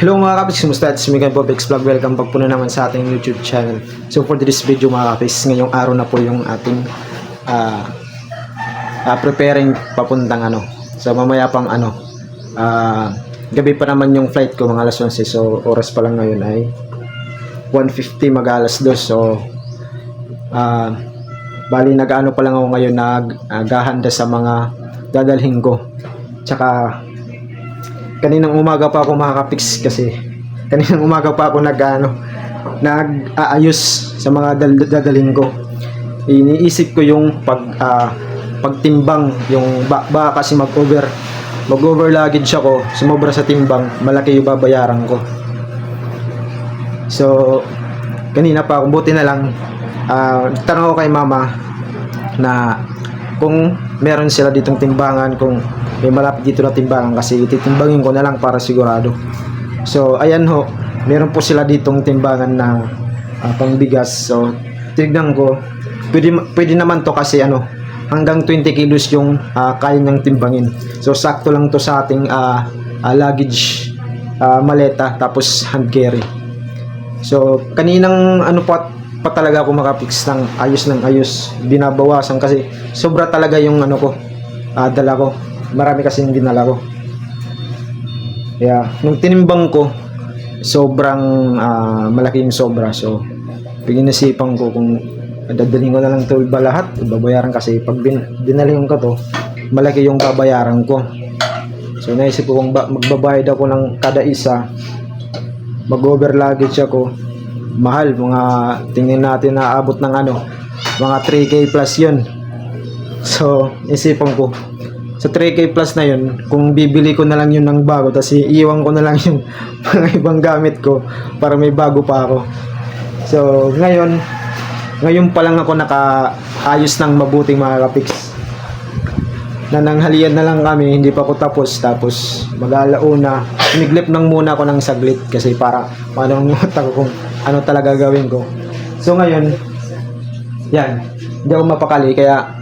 Hello mga kapis, kumusta? It's Miguel Bobex Vlog. Welcome back po na naman sa ating YouTube channel. So for this video mga kapis, ngayong araw na po yung ating ah ah, preparing papuntang ano. So mamaya pang ano, ah, gabi pa naman yung flight ko mga alas 11. So oras pa lang ngayon ay 1.50 mag alas 2. So ah bali nag-ano pa lang ako ngayon naghahanda sa mga dadalhin ko. Tsaka kaninang umaga pa ako makakapix kasi kaninang umaga pa ako nag ano, nag-aayos sa mga dal- dadaling ko. Iniisip ko yung pag ah, pagtimbang yung ba, ba kasi mag-over mag-over luggage ako, sumobra sa timbang, malaki yung babayaran ko. So, kanina pa ako, buti na lang, ah, tanong ko kay mama na kung meron sila ditong timbangan, kung may malapit dito na timbangan kasi titimbangin ko na lang para sigurado. So, ayan ho, meron po sila ditong timbangan na ah, pangbigas. So, tignan ko, pwede, pwede naman to kasi ano, hanggang 20 kilos yung ah, kaya niyang timbangin. So, sakto lang to sa ating ah, ah, luggage ah, maleta tapos hand carry. So, kaninang ano pa, pa talaga ako makapix ng ayos ng ayos. Binabawasan kasi sobra talaga yung ano ko, ah, dala ko. Marami kasi yung dinala ko. Kaya, nung tinimbang ko, sobrang ah, malaki yung sobra. So, pinisipan ko kung dadalhin ko na lang ito iba lahat, babayaran kasi pag bin, dinalhin ko to, malaki yung babayaran ko. So, naisip ko kung ba, magbabayad ako ng kada isa, mag-over luggage ako, mahal, mga tingin natin na abot ng ano, mga 3K plus yun. So, isipan ko, sa 3K plus na yun, kung bibili ko na lang yun ng bago, tapos iiwan ko na lang yung mga ibang gamit ko para may bago pa ako. So, ngayon, ngayon pa lang ako nakaayos ng mabuting mga kapiks. Nananghalian na lang kami, hindi pa ako tapos. Tapos, mag-alauna, siniglip nang muna ako ng saglit kasi para utak ko kung ano talaga gawin ko. So, ngayon, yan, hindi ako mapakali, kaya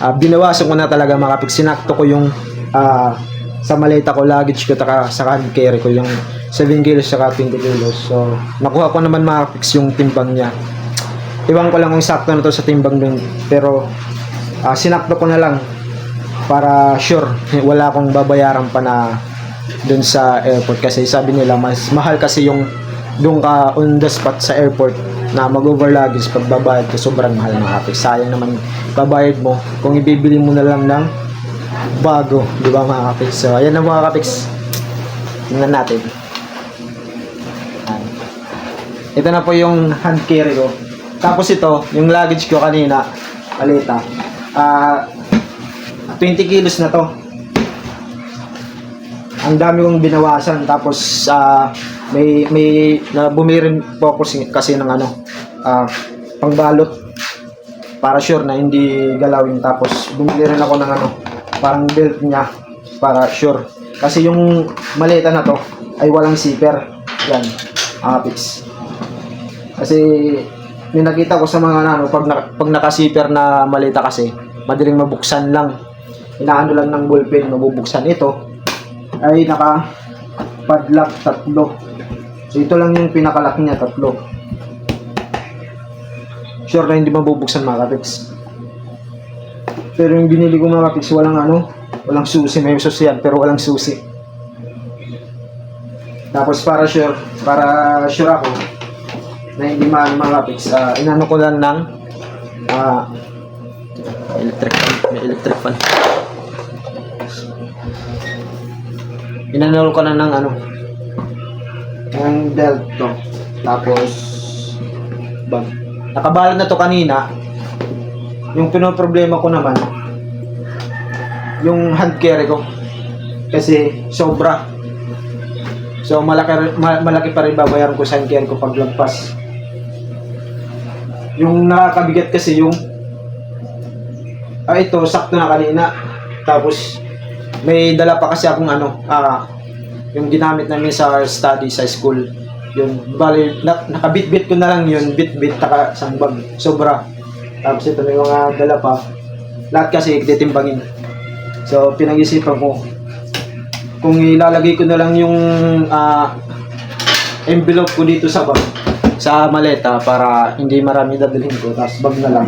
Ah, binawasan ko na talaga mga kapik. Sinakto ko yung ah, sa maleta ko, luggage ko, taka, sa hand carry ko, yung 7 kilos saka 20 kilos. So, nakuha ko naman mga kapik yung timbang niya. Iwan ko lang kung sakto na to sa timbang dun. Pero, ah, sinakto ko na lang para sure, wala akong babayaran pa na dun sa airport. Kasi sabi nila, mas mahal kasi yung doon ka on the spot sa airport na mag-over luggage pag babayad ka sobrang mahal mga kapik. Sayang naman babayad mo kung ibibili mo na lang ng bago, di ba mga kapik? So, ayan na mga kapik. Tingnan natin. Ito na po yung hand carry ko. Tapos ito, yung luggage ko kanina, malita. Ah, 20 kilos na to. Ang dami kong binawasan tapos ah, may may na bumili rin po ako si- kasi ng ano ah, pangbalot. Para sure na hindi galawin. Tapos bumili rin ako ng ano parang belt niya para sure. Kasi yung maleta na to ay walang zipper. Yan fix kasi may nakita ko sa mga ano pag, na, pag naka-zipper na maleta kasi madaling mabuksan lang. Inaano lang ng ballpen mabubuksan. Ito ay naka padlock tatlo So ito lang yung pinakalock niya, tatlo. Sure na hindi mabubuksan mga kapix. Pero yung binili ko mga kapix, walang ano, walang susi. May susi yan, pero walang susi. Tapos para sure, para sure ako, na hindi maano mga kapix, ah, inano ko lang ng ah, electric fan, may electric fan. Inano ko na ng ano, ng belt to. Tapos, bag. Nakabalot na to kanina. Yung pinoproblema ko naman, yung hand carry ko. Kasi, sobra. So, malaki, ma- malaki pa rin babayaran ko sa hand carry ko pag lagpas. Yung nakakabigat kasi yung ah, ito, sakto na kanina. Tapos, may dala pa kasi akong ano, ah, yung ginamit namin sa study sa school. Yun, bali, na, nakabit-bit ko na lang yun, bit-bit, taka sandbag, sobra. Tapos ito may mga dala pa. Lahat kasi titimbangin. So, pinag-isipan ko, kung ilalagay ko na lang yung ah, envelope ko dito sa bag, sa maleta para hindi marami dadalhin ko, tapos bag na lang.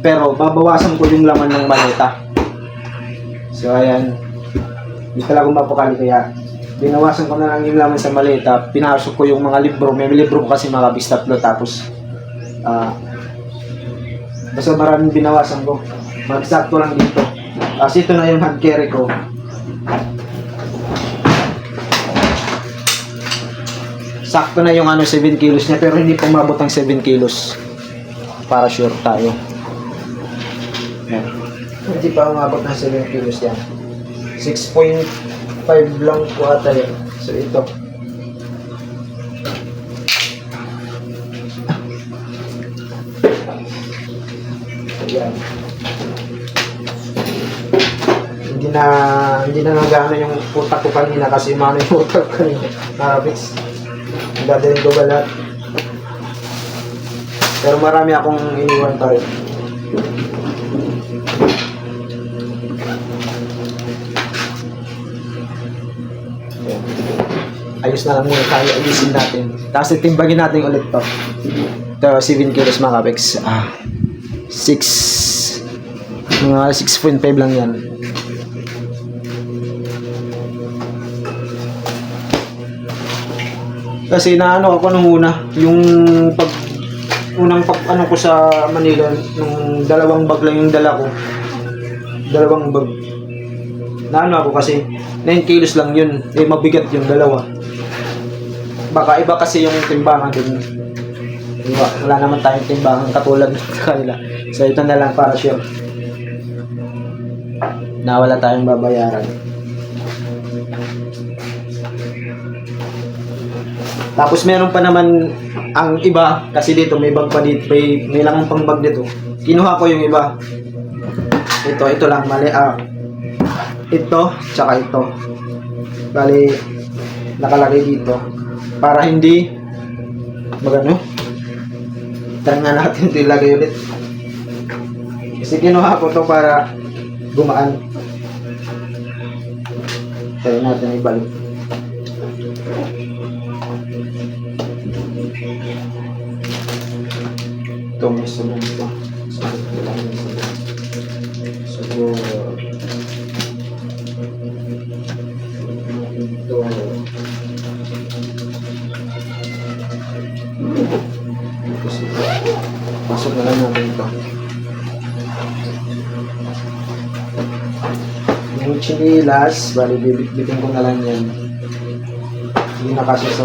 Pero babawasan ko yung laman ng maleta. So ayan, hindi talaga mapakali kaya binawasan ko na lang yung laman sa maleta, pinasok ko yung mga libro, may libro ko kasi mga bis tatlo tapos ah basta maraming binawasan ko. Magsakto lang dito. Tapos ito na yung hand carry ko. Sakto na yung ano 7 kilos niya pero hindi pumabot ang 7 kilos. Para sure tayo. Yan. Hindi pa umabot ng 7 kilos yan. 6.5 lang po ata yan. So ito. Ayan. Hindi na hindi na nagana yung utak ko kanina kasi mano yung utak ko kanina. Narabits. Dadalhin ko ba? Pero marami akong iniwan pa rin. Ayos na lang muna tayo. Ayusin natin. Tapos itimbagin natin ulit to. Ito, 7 kilos mga kapex. Ah, 6 mga 6.5 lang yan. Kasi naano ako nung una, yung pag unang pag ano ko sa Manila, nung dalawang bag lang yung dala ko. Dalawang bag. Naano ako kasi 9 kilos lang yun. Eh mabigat yung dalawa. Baka iba kasi yung timbangan din. Iba, wala naman tayong timbangan katulad ng kanila. So ito na lang para sure. Na wala tayong babayaran. Tapos meron pa naman ang iba kasi dito may bag pa dito, may, may langang pang bag dito. Kinuha ko yung iba. Ito, ito lang mali. Ah, ito, tsaka ito. Bali, nakalagay dito. Para hindi magano. Try nga natin ito ilagay ulit. Kasi kinuha ko to para gumaan. Try natin ibalik. Ito may sabon pa. Sabon ko sabon. Sabon. Pasok na lang natin ito. Yung chinilas, bali bibit-bitin ko na lang yan. Hindi na kasi sa.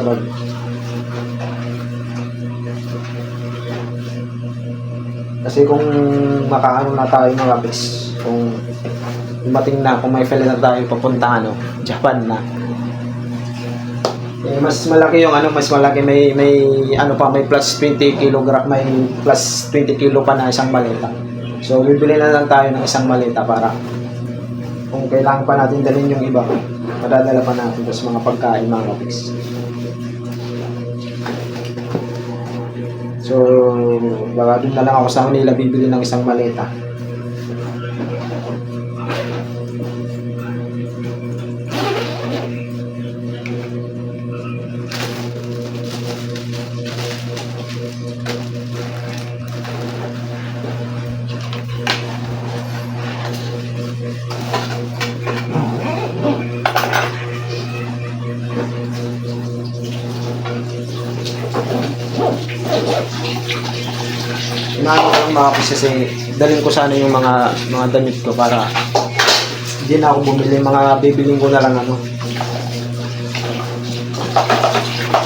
Kasi kung makaano na tayo mga bis, kung dumating na, kung may file na tayo papunta ano, Japan na. Eh, mas malaki yung ano, mas malaki may may ano pa may plus 20 kilogram, may plus 20 kilo pa na isang maleta. So bibili na lang tayo ng isang maleta para kung kailangan pa natin dalhin yung iba, madadala pa natin sa mga pagkain mga kapis. So, baka doon na lang ako sa Manila bibili ng isang maleta. Kasi dalhin ko sana yung mga mga damit ko para hindi na ako bumili. Mga bibiling ko na lang ano.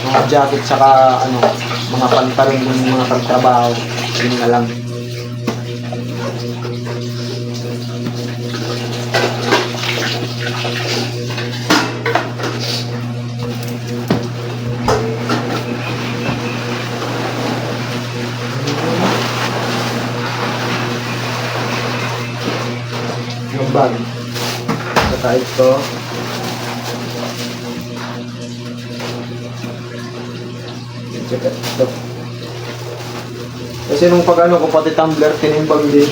Mga jacket saka ano mga pantalon ng mga pagtrabaho. Yun na lang bag saka ito Saka ito kasi nung pag ano ko pati tumbler tinimbang din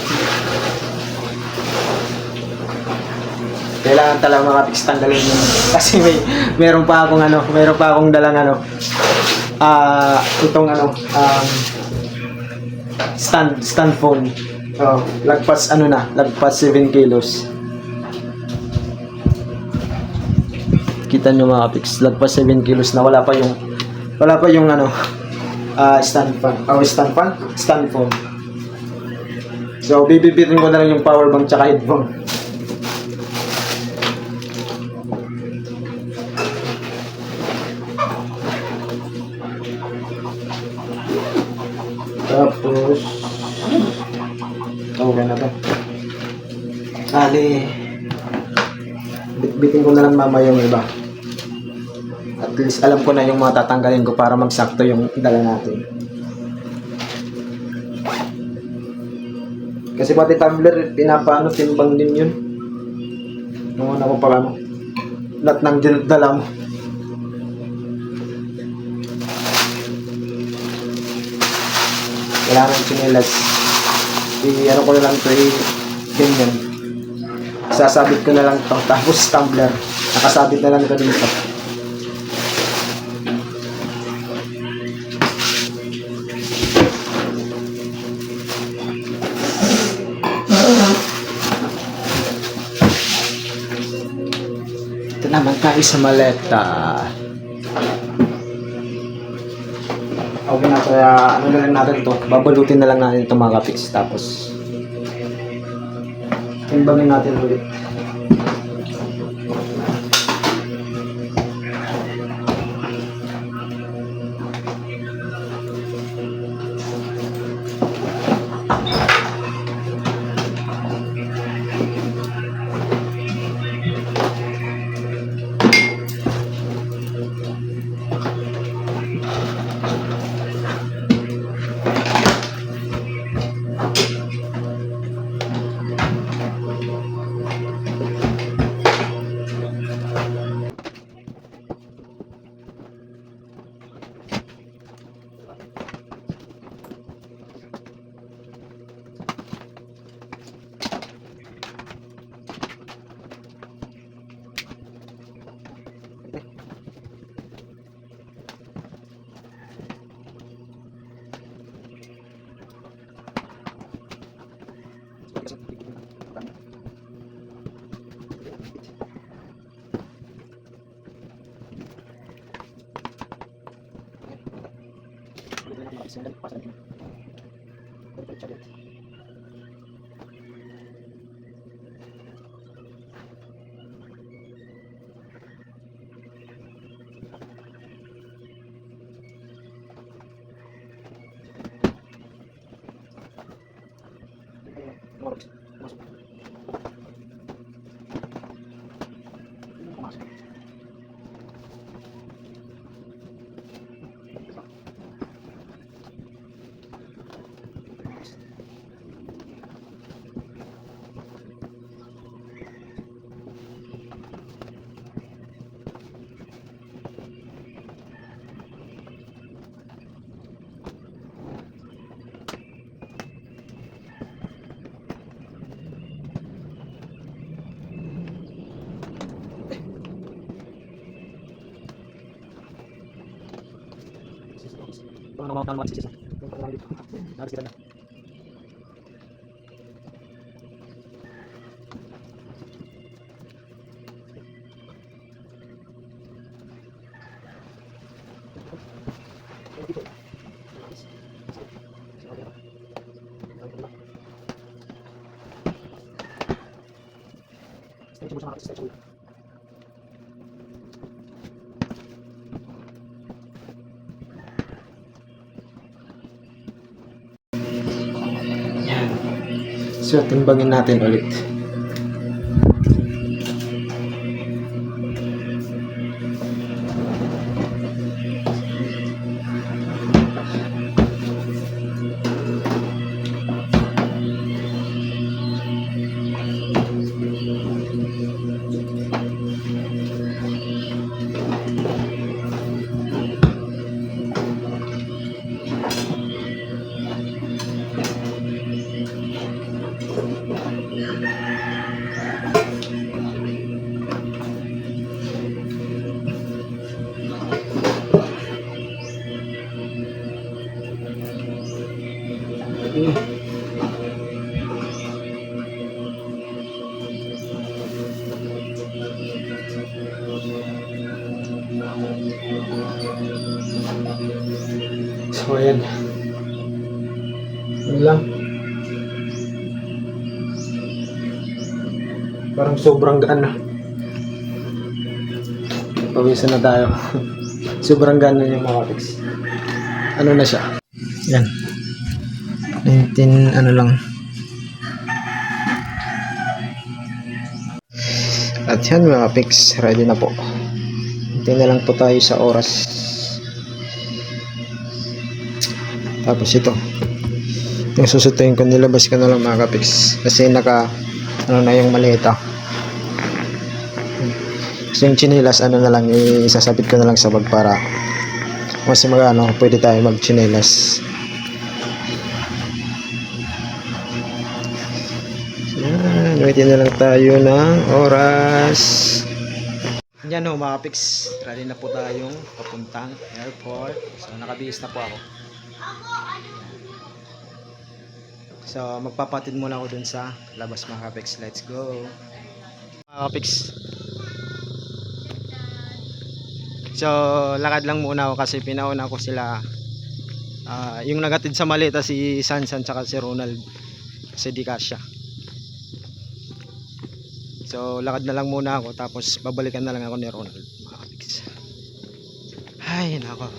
Kailangan talaga mga kapiks tanggalin yun. Kasi may, meron pa akong ano, meron pa akong dalang ano, ah, itong ano, um, stand, stand phone. Oh, lagpas ano na, lagpas 7 kilos. Kita nyo mga kapiks, lagpas 7 kilos na wala pa yung, wala pa yung ano, ah, stand fan, oh, stand fan, stand phone. So, bibibitin ko na lang yung power bank tsaka headphone. Tapos, okay na to. Ali, bitbitin ko na lang mama yung iba. Least alam ko na yung mga tatanggalin ko para magsakto yung dala natin. Kasi pati tumbler, pinapaano, timbang din yun. Nung ano pala mo. Lahat ng dinadala mo. Kailangan ng chinelas. I-ano ko na lang ito, i-ganyan. Sasabit ko na lang ito. Tapos tumbler. Nakasabit na lang ito dito. Sa maleta. Okay na, kaya ano na lang natin to. Babalutin na lang natin ito mga kapiks. Tapos, timbangin natin ulit. sebentar pas lagi. Kita cabut. Ito na mga mga sisisa. Ito na dito. Naris kita na. Thank you. So, timbangin natin ulit. Sobrang gaan na. Pawisan na tayo. sobrang gaan na yung mga pics. Ano na siya? Yan. 19 ano lang. At yan mga pics, ready na po. Hintay na lang po tayo sa oras. Tapos ito. Yung susutuin ko, nilabas ko na lang mga kapiks. Kasi naka, ano na yung maleta. So yung chinilas, ano na lang, isasabit ko na lang sa bag para mas mag, ano, pwede tayo mag chinilas. Yan, waitin na lang tayo ng oras. Yan ho mga pics, ready na po tayong papuntang airport. So nakabihis na po ako. So magpapatid muna ako dun sa labas mga pics. Let's go. Mga pics. So lakad lang muna ako kasi pinauna ko sila. Ah, yung nagatid sa maleta si Sansan tsaka si Ronald. Kasi di kasya. So lakad na lang muna ako tapos babalikan na lang ako ni Ronald. Ay nako.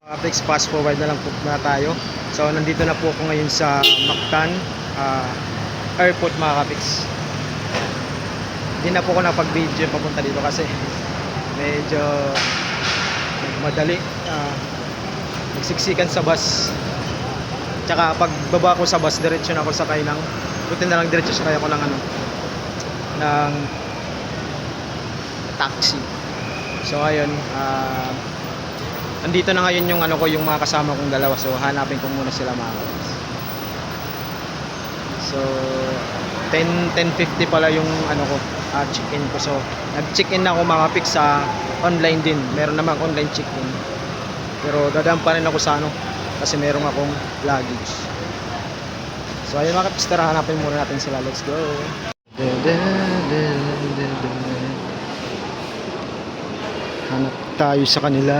Kapiks, fast forward na lang po na tayo. So nandito na po ako ngayon sa Mactan ah, Airport mga kapiks. Hindi na po ako napag-video papunta dito kasi medyo madali nagsiksikan sa bus. Tsaka pagbaba ko sa bus, diretso na ako sakay ng buti na lang diretso sakay ako ng ano ng taxi. So ayun, ah andito na ngayon yung ano ko, yung mga kasama kong dalawa. So hanapin ko muna sila mga kapas. So 10 10:50 pala yung ano ko, ah, check-in ko. So nag-check-in na ako mga pics sa online din. Meron namang online check-in. Pero dadaan pa rin ako sa ano kasi meron akong luggage. So ayun mga kapiks, tara hanapin muna natin sila. Let's go. Hanap tayo sa kanila.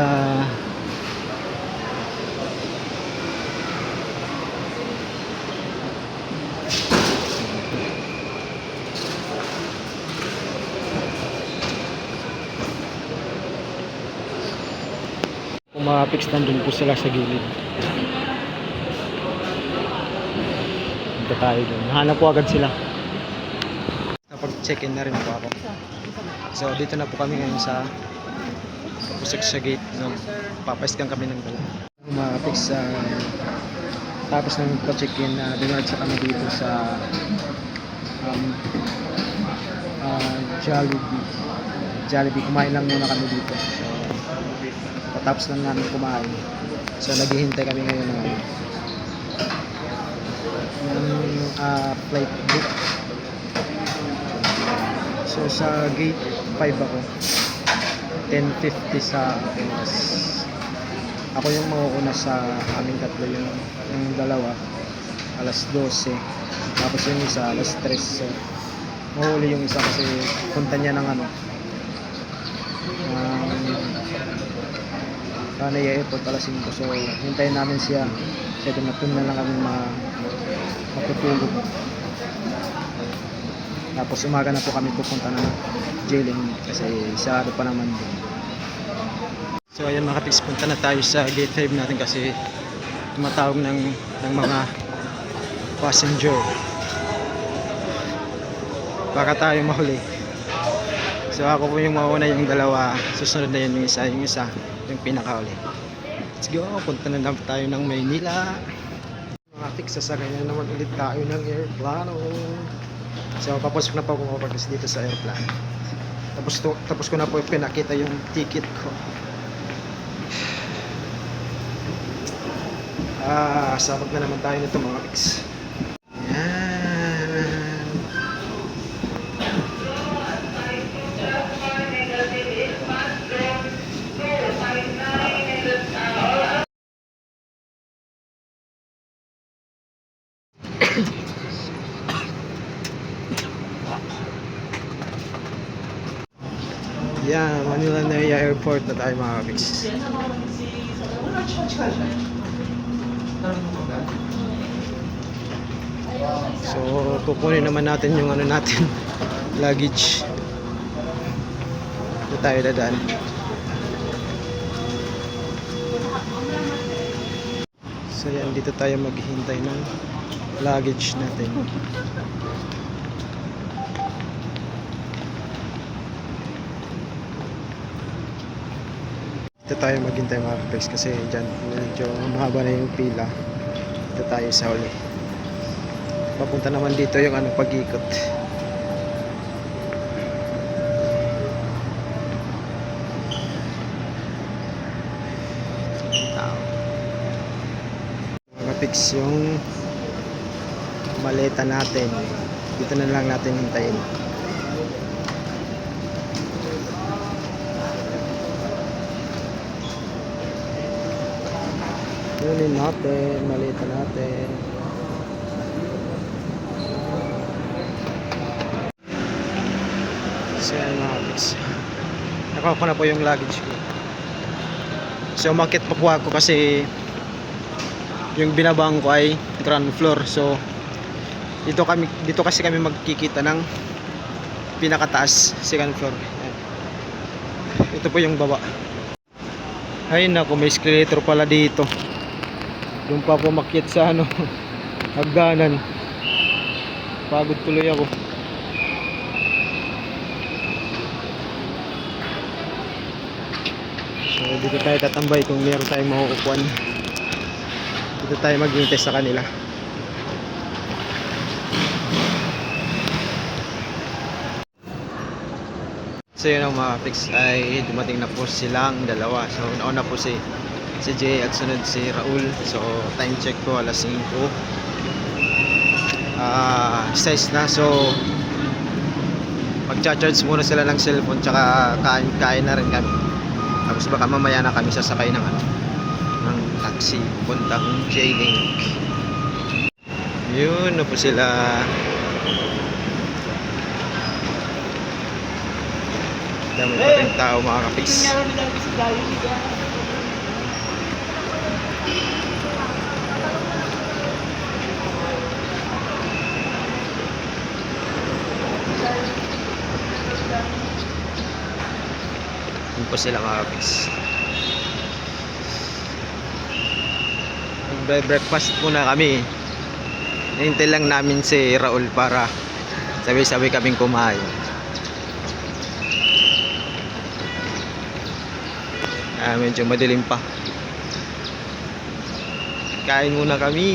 Kung mga pics nandun po sila sa gilid. Punta tayo doon. Hanap po agad sila. Napag-check-in na rin po ako. So dito na po kami ngayon sa Pusik sa gate. No? Papaskan kami ng dala. Pics sa tapos nang pa-check-in na uh, kami dito sa um, uh, Jollibee. Jollibee. Kumain lang muna kami dito. So, patapos lang namin kumain. So naghihintay kami ngayon ng ano, ng ah, flight book. So sa gate 5 ako. 10.50 sa oras. Ako yung mauuna sa aming tatlo yung, yung dalawa. Alas 12. Tapos yung isa alas 3. So mahuli yung isa kasi punta niya ng ano um, Kanay Airport alas 5 so hintayin namin siya. Doon natun na lang kami ma matutulog. Tapos umaga na po kami pupunta ng jailing kasi sarado pa naman din so ayan mga kapiks punta na tayo sa gate 5 natin kasi tumatawag ng, ng mga passenger. Baka tayo mahuli So ako po yung mauna yung dalawa, susunod na yun yung isa, yung isa, yung pinakauli. Let's go, punta na lang tayo ng Maynila. Mga tiks, sasakay na naman ulit tayo ng airplano. So papasok na po ako kapag dito sa airplane. Tapos, to, tapos ko na po pinakita yung ticket ko. Ah, sabag na naman tayo nito mga tiks. Yan, Manila Naya Airport na tayo mga kapiks. So, kukunin naman natin yung ano natin, luggage. Ito tayo dadaan. So yan, dito tayo maghihintay ng luggage natin. Dito tayo maghintay mga kapres kasi dyan medyo mahaba na yung pila. Dito tayo sa huli. Papunta naman dito yung ano pag-ikot. Mga fix yung maleta natin. Dito na lang natin hintayin. Kunin natin, maleta natin. So yan mga fix. Nakuha ko na po yung luggage ko. So umakit pa po ako kasi yung binabang ko ay ground floor. So dito kami dito kasi kami magkikita ng pinakataas second floor. Ito po yung baba. Ay nako, may escalator pala dito. Doon pa makyat sa ano, hagdanan. Pagod tuloy ako. So dito tayo tatambay kung meron tayong makukukuan. Dito tayo maghintay sa kanila. So yun ang mga fix ay dumating na po silang dalawa. So nauna po si si Jay at sunod si Raul. So time check ko alas 5. Ah, 6 na. So magcha-charge muna sila ng cellphone tsaka kain kain na rin kami. Tapos baka mamaya na kami sasakay ng ano ng taxi puntang J-Link. Yun na po sila. Dami pa rin tao mga kapis. Sila mga kapis. Magbe-breakfast muna kami. Hintay lang namin si Raul para sabi-sabi kaming kumain. Ah, medyo madilim pa. Kain muna kami.